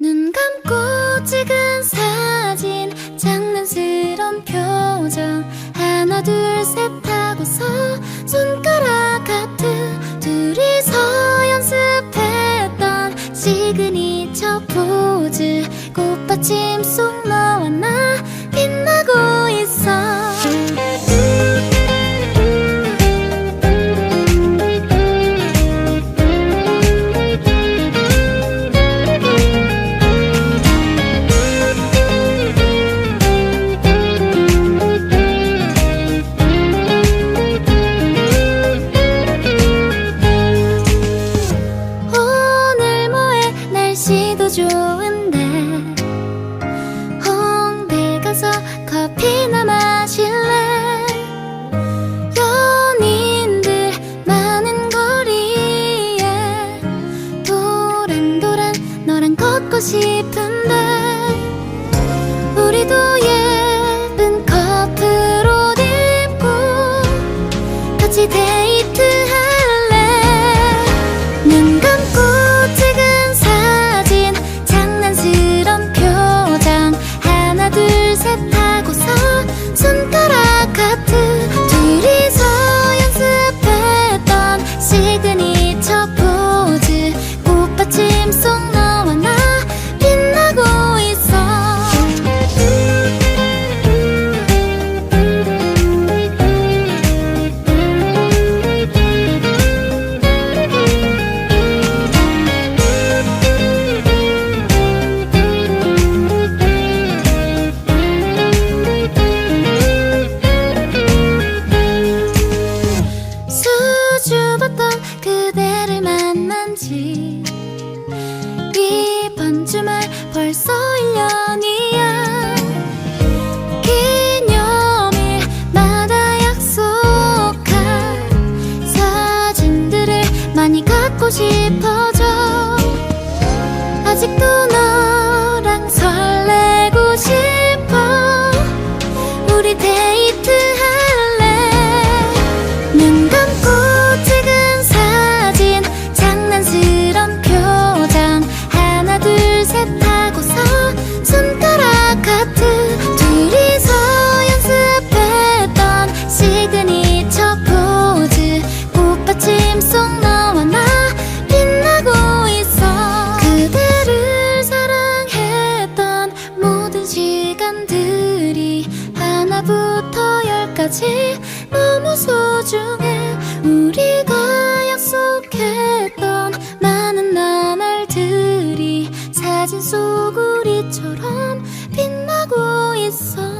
눈 감고 찍은 사진 장난스런 표정. 하나 둘 셋 하고서 손가락 하트. 둘이서 연습했던 시그니처 포즈. 꽃받침 속 너와 나 걷고 싶은데 우리도 예쁜 커플 옷 입고 같이 데이트 할래 만난 지 이번 주말 벌써 1년이야. 기념일마다 약속한 사진들을 많이 갖고 싶어져. 아직도 둘셋 하고서 손가락 하트. 둘이서 연습했던 시그니처 포즈. 꽃받침 속 너와 나 빛나고 있어. 그대를 사랑했던 모든 시간들이 하나부터 열까지 너무 소중해. 우리가 약속 사진 속 우리처럼 빛나고 있어